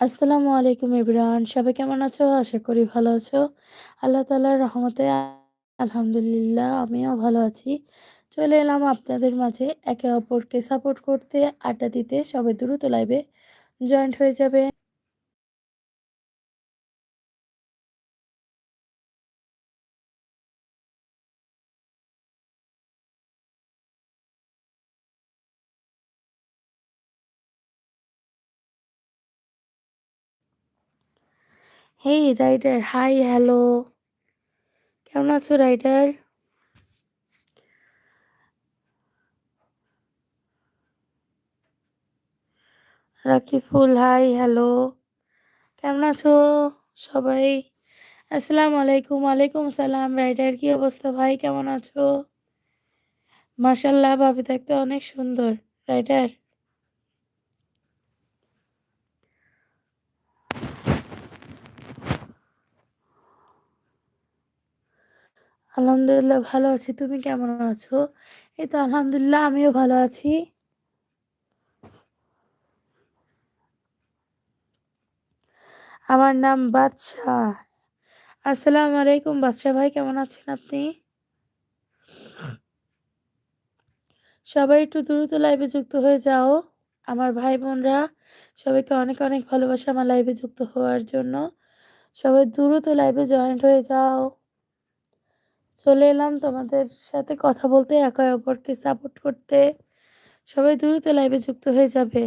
আসসালামু আলাইকুম ইবরান সবাই কেমন আছো? আশা করি ভালো আছো। আল্লাহ তালার রহমতে আলহামদুলিল্লাহ, আমিও ভালো আছি। চলে এলাম আপনাদের মাঝে একে অপরকে সাপোর্ট করতে, আড্ডা দিতে। সবাই দ্রুত লাইভে জয়েন্ট হয়ে যাবে। হেই রাইডার হাই হ্যালো কেমন আছো রাইডার রাকিফুল হাই হ্যালো কেমন আছো সবাই? আসসালামু আলাইকুম আলাইকুম সালাম রাইডার কি অবস্থা ভাই? কেমন আছো? মাসাল্লাহ ভাবি থাকতে অনেক সুন্দর রাইডার আলহামদুলিল্লাহ ভালো আছি। তুমি কেমন আছো? এই তো আলহামদুলিল্লাহ, আমিও ভালো আছি। আমার নাম বাদশাহ। আসসালামু আলাইকুম বাদশাহ ভাই, কেমন আছেন আপনি? সবাই একটু দ্রুত লাইভে যুক্ত হয়ে যাও। আমার ভাই বোনরা, সবাইকে অনেক অনেক ভালোবাসা আমার লাইভে যুক্ত হওয়ার জন্য। সবাই দ্রুত লাইভে জয়েন্ট হয়ে যাও। চলে এলাম তোমাদের সাথে কথা বলতে, একে অপরকে সাপোর্ট করতে। সবাই দ্রুত লাইভে যুক্ত হয়ে যাবে।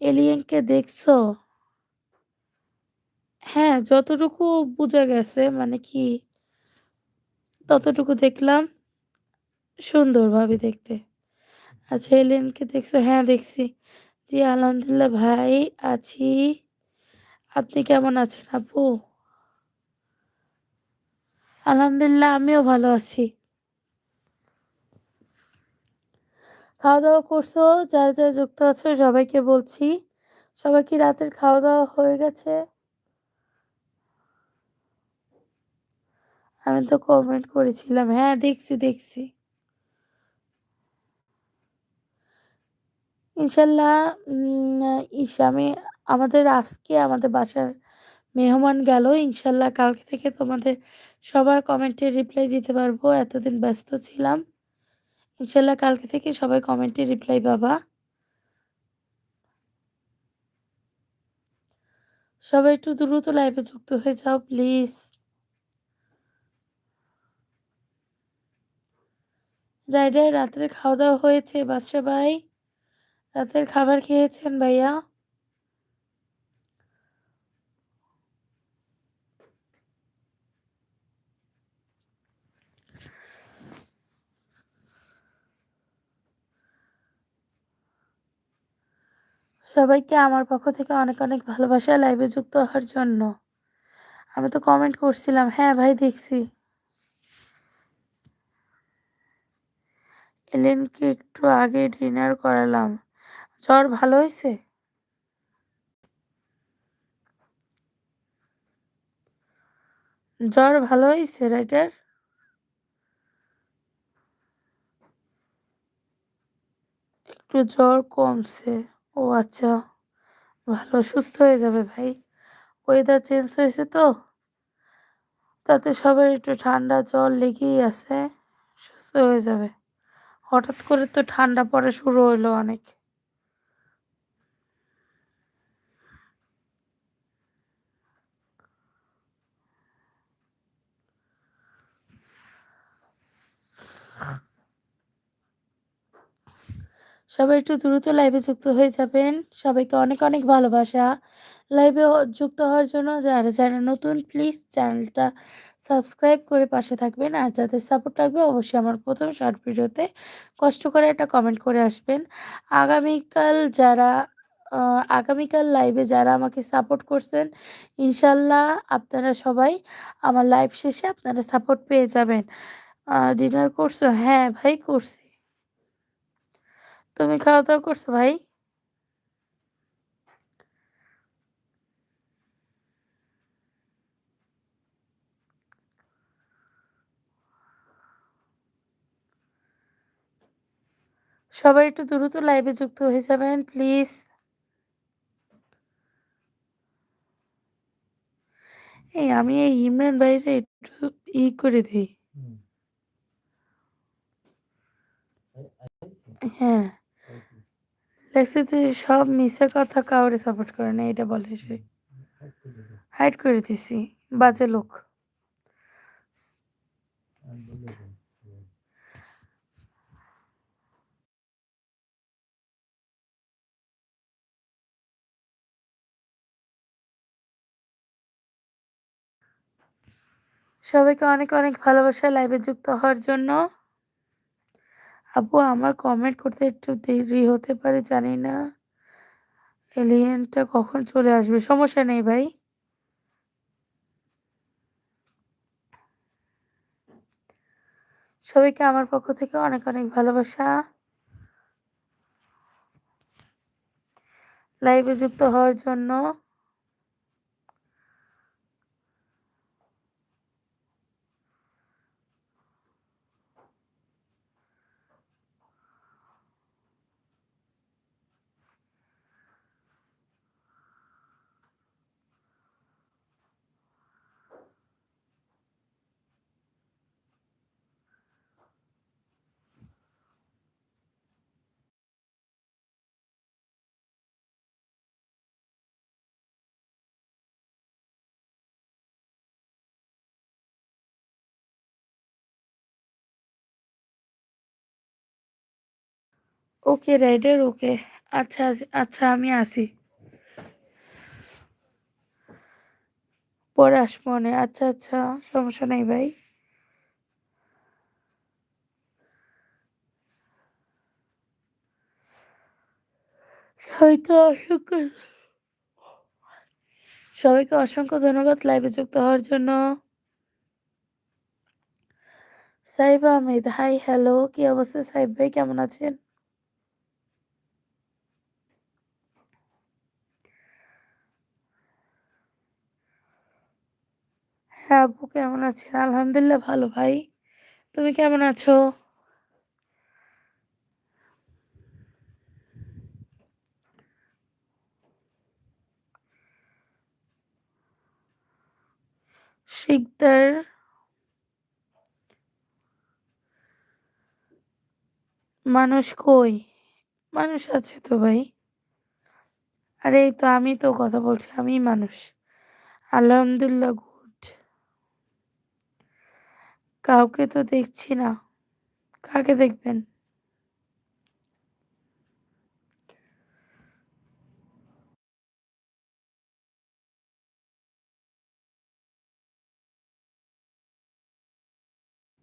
এলিয়েনকে দেখছ? হ্যাঁ যতটুকু বোঝা গেছে মানে কি, ততটুকু দেখলাম। সুন্দরভাবে দেখতে। আচ্ছা এলিয়েনকে দেখছ? হ্যাঁ দেখছি। জি, আলহামদুলিল্লাহ ভাই, আছি। আপনি কেমন আছেন আপু? আলহামদুলিল্লাহ, আমিও ভালো আছি। খাওয়া দাওয়া করছ, যারা যারা যুক্ত আছো, সবাইকে বলছি, সবাই কি রাতের খাওয়া দাওয়া হয়ে গেছে? আমি তো কমেন্ট করেছিলাম। হ্যাঁ দেখছি দেখছি। ইনশাল্লাহ ইস, আমি, আমাদের আজকে আমাদের বাসার মেহমান গেল। ইনশাল্লাহ, কালকে থেকে তোমাদের সবার কমেন্টের রিপ্লাই দিতে পারব, এতদিন ব্যস্ত ছিলাম। ইনশাল্লাহ কালকে থেকে সবাই কমেন্টে রিপ্লাই পাবা। সবাই একটু দ্রুত লাইভে যুক্ত হয়ে যাও প্লিজ রাইডার রাত্রে খাওয়া দাওয়া হয়েছে বাদশা ভাই। রাতের খাবার খেয়েছেন ভাইয়া? সবাইকে আমার পক্ষ থেকে অনেক অনেক ভালোবাসা লাইভে যুক্ত হওয়ার জন্য। আমি তো কমেন্ট করছিলাম হ্যাঁ ভাই দেখছি। এলেনকে একটু আগে ডিনার করালাম। জ্বর ভালো হয়েছে? জ্বর ভালো হয়েছে রাইটার একটু জ্বর কমছে। ও আচ্ছা ভালো, সুস্থ হয়ে যাবে ভাই। ওয়েদার চেঞ্জ হয়েছে তো? তাতে সবার একটু ঠান্ডা জ্বর লেগেই আছে, সুস্থ হয়ে যাবে। হঠাৎ করে তো ঠান্ডা পড়া শুরু হইল অনেক। সবাই একটু দ্রুত লাইভে যুক্ত হয়ে যাবেন। সবাইকে অনেক অনেক ভালোবাসা। লাইভে যুক্ত হওয়ার জন্য যারা যারা নতুন প্লিজ চ্যানেলটা সাবস্ক্রাইব করে পাশে থাকবেন। আর যাদের সাপোর্ট লাগবে, অবশ্যই আমার প্রথম শর্ট ভিডিওতে কষ্ট করে একটা কমেন্ট করে আসবেন। আগামীকাল যারা আগামীকাল লাইভে যারা আমাকে সাপোর্ট করছেন ইনশাল্লাহ আপনারা সবাই আমার লাইভ শেষে আপনারা সাপোর্ট পেয়ে যাবেন। ডিনার করছ? হ্যাঁ ভাই, করছি। তুমি খাওয়া দাওয়া করছ ভাই? সবাই একটু দ্রুত লাইভে যুক্ত হয়ে যাবেন প্লিজ এই আমি এই ইমরান ভাইরে একটু ই করে দিই। হ্যাঁ। লেখছে সব মিছা কথা কাউরে সাপোর্ট করে না এটা বলে সে। হাইড করে দিছি। বাজে লোক। সবাইকে অনেক, অনেক ভালোবাসা লাইভে যুক্ত হওয়ার জন্য। আপু আমার কমেন্ট করতে একটু দেরি হতে পারে জানি না। এলিয়েনটা কখন চলে আসবে? সমস্যা নেই ভাই। সবাইকে আমার পক্ষ থেকে অনেক, অনেক ভালোবাসা। লাইভে যুক্ত হওয়ার জন্য। Okay rider okay. আচ্ছা, আচ্ছা আমি আসি। পরে আসব মনে আচ্ছা, আচ্ছা সমস্যা নেই ভাই। সবাইকে অসংখ্য সবাইকে অসংখ্য ধন্যবাদ লাইভে যুক্ত হওয়ার জন্য। সাইব আহমেদ হাই হ্যালো কি অবস্থা সাইব ভাই কেমন আছেন? হ্যাঁ আপু কেমন আছেন? আলহামদুলিল্লাহ ভালো ভাই। তুমি কেমন আছো? শিকদার মানুষ কই? মানুষ আছে তো ভাই। আরে তো আমি তো কথা বলছি, আমিই মানুষ। আলহামদুলিল্লাহ। কাউকে তো দেখছি না। কাকে দেখবেন?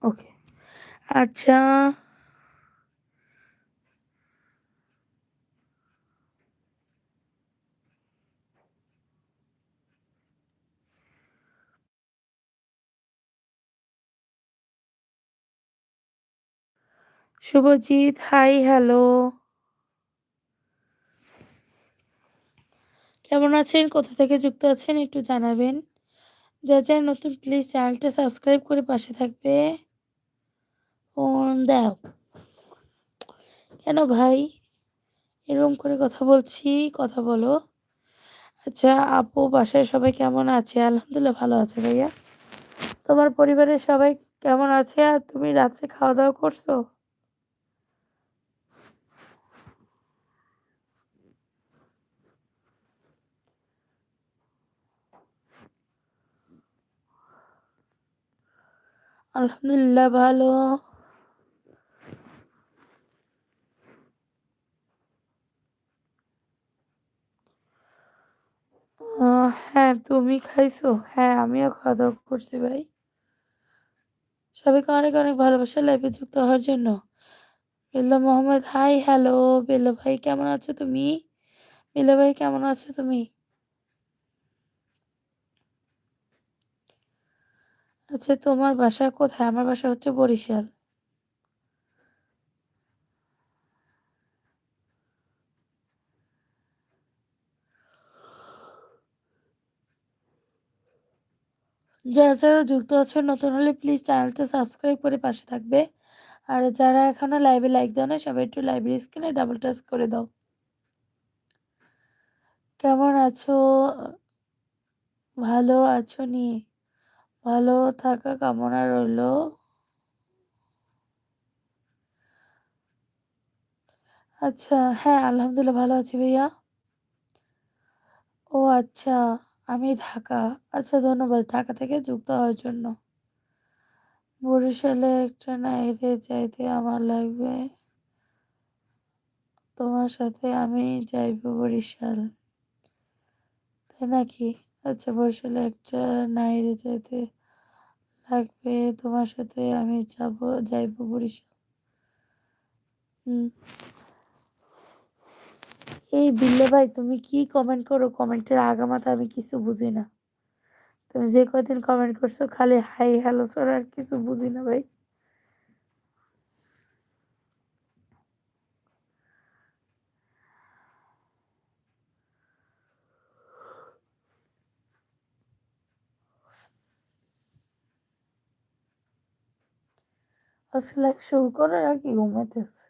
ওকে। আচ্ছা। Subhajit hi hello. কেমন আছেন? কোথা থেকে যুক্ত আছেন একটু জানাবেন। যা যারা নতুন প্লিজ চ্যানেলটা সাবস্ক্রাইব করে পাশে থাকবে। দাও। কেন ভাই? এরকম করে কথা বলছি, কথা বলো। আচ্ছা আপু বাসায় সবাই কেমন আছে? আলহামদুলিল্লাহ ভালো আছে ভাইয়া। তোমার পরিবারের সবাই কেমন আছে? আর তুমি রাত্রে খাওয়া-দাওয়া করছ? আলহামদুলিল্লাহ ভালো। হ্যাঁ, তুমি খাইছো? হ্যাঁ, আমিও খাওয়া-দাওয়া করছি ভাই। সবাইকে অনেক, অনেক ভালোবাসা লাইফে যুক্ত হওয়ার জন্য। বিল্লা মোহাম্মদ হাই হ্যালো বিল্লা ভাই কেমন আছো তুমি? বিল্লা ভাই কেমন আছো তুমি? আচ্ছা তোমার বাসা কোথায়? আমার বাসা হচ্ছে বরিশাল। যারা, যারা যুক্ত আছো নতুন হলে প্লিজ চ্যানেলটা সাবস্ক্রাইব করে পাশে থাকবে। আর যারা এখনও লাইভে লাইক দাও নাই সবাই একটু লাইভের স্ক্রিনে ডাবল টাচ করে দাও। কেমন আছো? ভালো আছো নি ভালো থাকা কামনা রইল। আচ্ছা হ্যাঁ আলহামদুলিল্লাহ ভালো আছি ভাইয়া। ও আচ্ছা আমি ঢাকা। আচ্ছা ধন্যবাদ, ঢাকা থেকে যুক্ত হওয়ার জন্য। বরিশালে একটা নাইরে যাইতে আমার লাগবে। তোমার সাথে আমি যাইব বরিশাল। তাই নাকি? আচ্ছা বরিশালে একটা নাইরে যাইতে লাগবে। তোমার সাথে আমি যাব, যাইব বরিশাল। এই বিল্লে ভাই, তুমি কি কমেন্ট করো? কমেন্টের আগামাথা আমি কিছু বুঝি না তুমি যে কয়দিন কমেন্ট করছ, খালি হাই হ্যালো ছাড়া আর কিছু বুঝি না ভাই। আজকে শুরু করে নাকি ঘুমাইতে আছে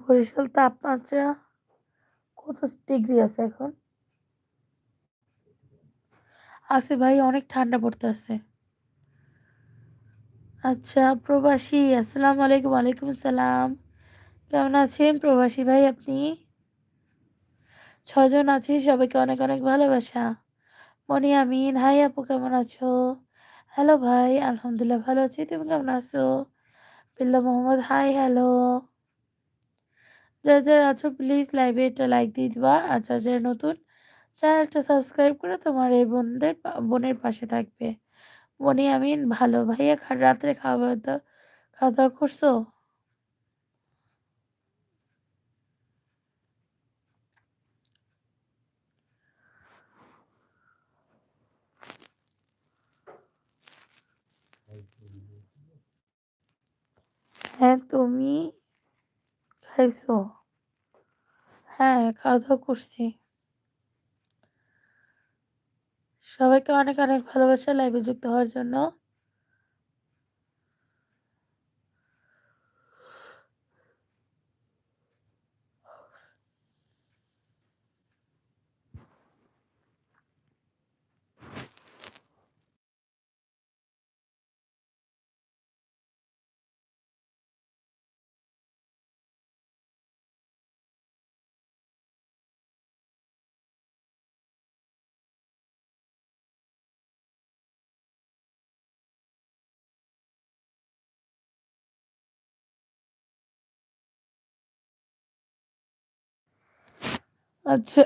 বরিশাল তাপমাত্রা কত ডিগ্রি আছে এখন? আছে ভাই, অনেক ঠান্ডা পড়তে আছে আচ্ছা প্রবাসী, আসসালামু আলাইকুম, ওয়ালাইকুম আসসালাম। কেমন আছেন প্রবাসী ভাই আপনি? ছজন আছি, সবাইকে অনেক অনেক ভালোবাসা। মনি, আমিন, হাই আপু, কেমন আছো? হ্যালো ভাই, আলহামদুলিল্লাহ ভালো আছি, তুমি কেমন আছো? বিল্লা মোহাম্মদ, হাই, হ্যালো। যারা যারা আছো প্লিজ লাইভে একটা লাইক দিয়ে দিবা, আর যারা যারা নতুন, চ্যানেলটা সাবস্ক্রাইব করে তোমার এই বোনদের বোনের পাশে থাকবে। মনি, আমিন, ভালো। ভাইয়া রাত্রে খাওয়া দাওয়া খাওয়া দাওয়া করছ? হ্যাঁ তুমি খাইছো? হ্যাঁ খাওয়া দাওয়া করছি। সবাইকে অনেক অনেক ভালোবাসা, লাইভে যুক্ত হওয়ার জন্য। আচ্ছা।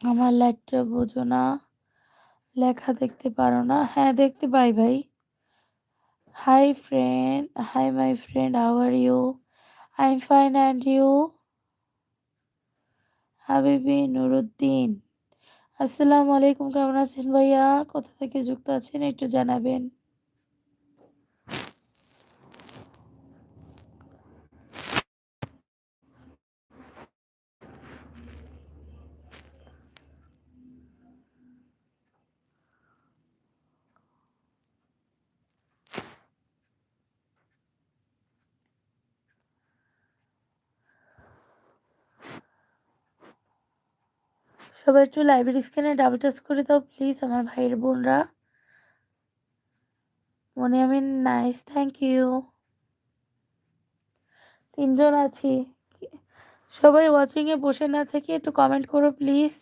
আমার লাইটটা বোঝো না। লেখা দেখতে পারো না। হ্যাঁ দেখতে পাই ভাই। Hi friend hi my friend how are you I fine and you হাবিবি নুরুদ্দিন আসসালামু আলাইকুম কেমন আছেন ভাইয়া? কোথা থেকে যুক্ত আছেন একটু জানাবেন। সবাই একটু লাইব্রেরি স্ক্যানে ডাবল টাচ করে দাও প্লিজ আমার ভাইয়ের বোনরা। মনে আমি নাইস থ্যাংক ইউ তিনজন আছি। সবাই ওয়াচিংয়ে বসে না থেকে একটু কমেন্ট করো please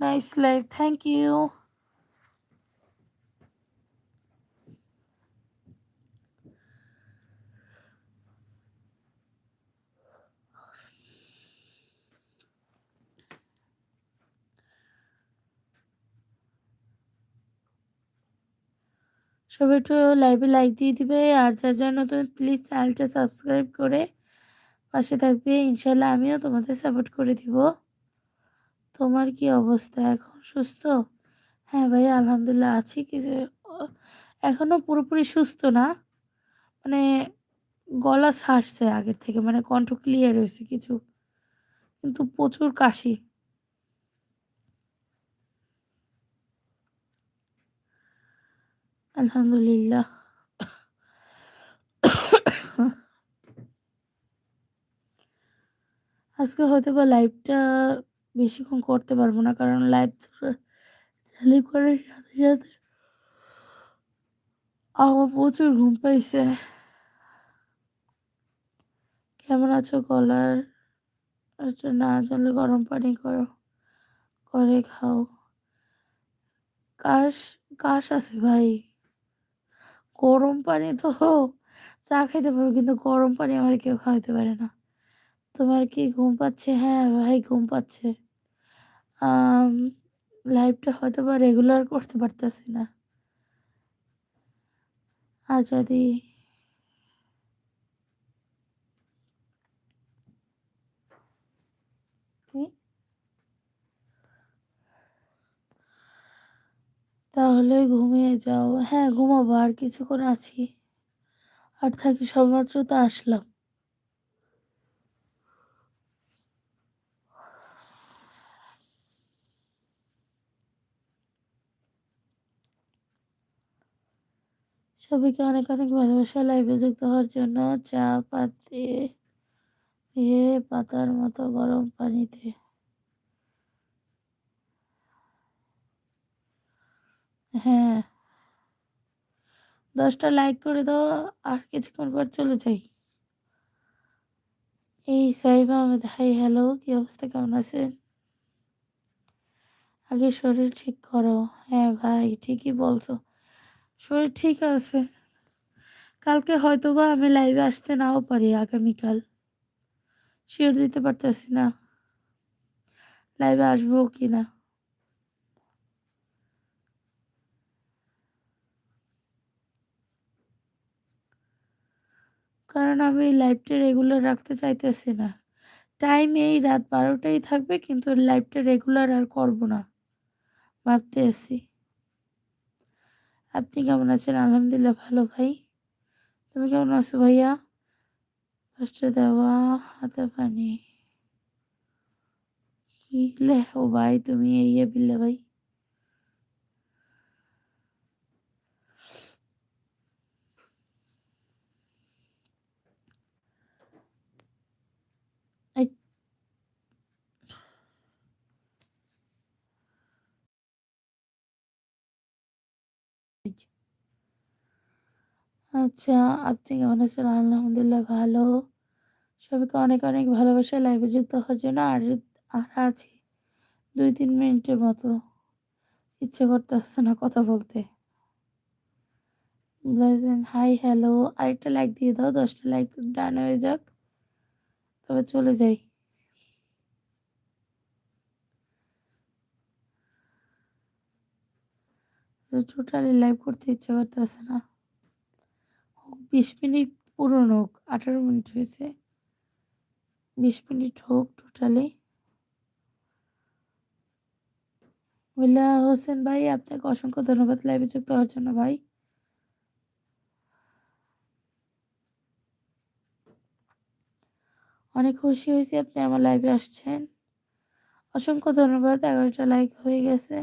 nice live thank you সবাই একটু লাইভে লাইক দিয়ে দিবে। আর যার জন্য নতুন প্লিজ চ্যানেলটা সাবস্ক্রাইব করে পাশে থাকবে। ইনশাল্লাহ আমিও তোমাদের সাপোর্ট করে দিব। তোমার কি অবস্থা? এখন সুস্থ? হ্যাঁ ভাই, আলহামদুলিল্লাহ আছি। কিছু এখনও পুরোপুরি সুস্থ না। মানে গলা ছাড়ছে আগের থেকে। মানে কণ্ঠ ক্লিয়ার হয়েছে কিছু। কিন্তু প্রচুর কাশি। আলহামদুলিল্লাহ। আজকে হয়তো বা লাইভটা বেশিক্ষণ করতে পারব না, কারণ লাইভ চালু করার সাথে সাথে আমার প্রচুর ঘুম পাইছে। কেমন আছো? কলার আচ্ছা, না চলে গরম পানি করো, করে খাও। কাশ কাশ আছে ভাই। গরম পানি তো চা খাইতে পারো কিন্তু গরম পানি আমার কেউ খাওয়াইতে পারে না। তোমার কি ঘুম পাচ্ছে? হ্যাঁ ভাই, ঘুম পাচ্ছে। লাইফটা হয়তো বা রেগুলার করতে পারতেছি না। আজাদি তাহলে ঘুমিয়ে যাও। হ্যাঁ ঘুমাবো, আর কিছুক্ষণ আছি। আর থাকি সবমাত্র তো আসলাম। সবাইকে অনেক অনেক ভালোবাসা। লাইভে যুক্ত হওয়ার জন্য চা পাতি দিয়ে পাতার মতো গরম পানিতে। হ্যাঁ। দশটা লাইক করে দাও, আর কিছুক্ষণ পর চলে যাই। এই সাইব আহমেদ হাই হ্যালো কি অবস্থা, কেমন আছেন? আগে শরীর ঠিক করো। হ্যাঁ ভাই, ঠিকই বলছো। শরীর ঠিক আছে। কালকে হয়তো বা আমি লাইভে আসতে নাও পারি আগামীকাল। শিওর দিতে পারতেছি না। লাইভে আসব কি না কারণ আমি লাইভটা রেগুলার রাখতে চাইতেছি না। টাইম এই রাত বারোটাই থাকবে কিন্তু লাইভটা রেগুলার আর করব না ভাবতে এসি আপনি কেমন আছেন? আলহামদুলিল্লাহ ভালো ভাই। তুমি কেমন আছো ভাইয়া? কষ্ট দেওয়া, হাতে পানি। কি লে ও ভাই, তুমি এই বিল্লে ভাই। আচ্ছা আপনি কেমন আছেন? আলহামদুলিল্লাহ ভালো। সবাইকে অনেক অনেক ভালোবাসা লাইভে যুক্ত হওয়ার জন্য। আর আর আছি দুই, তিন মিনিটের মতো। ইচ্ছে করতে আসছে না কথা বলতে। High, hello. আরেকটা লাইক দিয়ে দাও, দশটা লাইক ডান হয়ে যাক। তবে চলে যাই। টোটালি লাইভ করতে ইচ্ছে করতেছে না। হোক বিশ মিনিট পুরনো হোক, আঠারো মিনিট হয়েছে। বিশ মিনিট হোক টোটালি মিলা হোসেন ভাই, আপনাকে অসংখ্য ধন্যবাদ লাইভে যুক্ত হওয়ার জন্য ভাই। অনেক খুশি হয়েছি আপনি আমার লাইভে আসছেন। অসংখ্য ধন্যবাদ, এগারোটা লাইক হয়ে গেছে।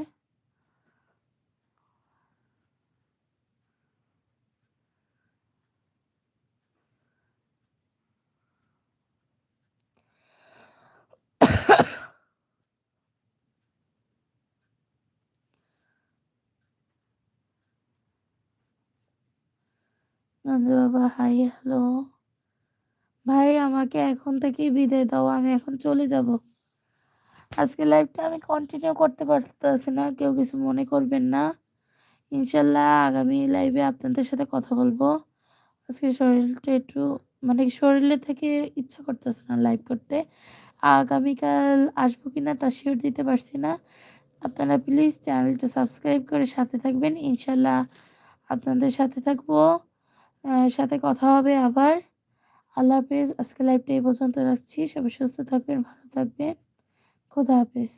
নন্দু বাবা, হাই, হ্যালো। ভাই, আমাকে এখন থেকেই বিদায় দাও, আমি এখন চলে যাব। আজকে লাইভটা আমি কন্টিনিউ করতে পারতেছি না, কেউ কিছু মনে করবেন না। ইনশাল্লাহ আগামী লাইভে আপনাদের সাথে কথা বলব। আজকে শরীরটা একটু মানে শরীরে থেকে ইচ্ছা করতেছে না লাইভ করতে। আগামীকাল আসব কি না তা শিওর দিতে পারছি না। আপনারা প্লিজ চ্যানেলটা সাবস্ক্রাইব করে সাথে থাকবেন। ইনশাল্লাহ আপনাদের সাথে থাকব। সাথে কথা হবে আবার। আল্লাহ হাফেজ আজকে লাইভটা এই পর্যন্ত রাখছি। সবাই সুস্থ থাকবেন, ভালো থাকবেন। খোদা হাফেজ।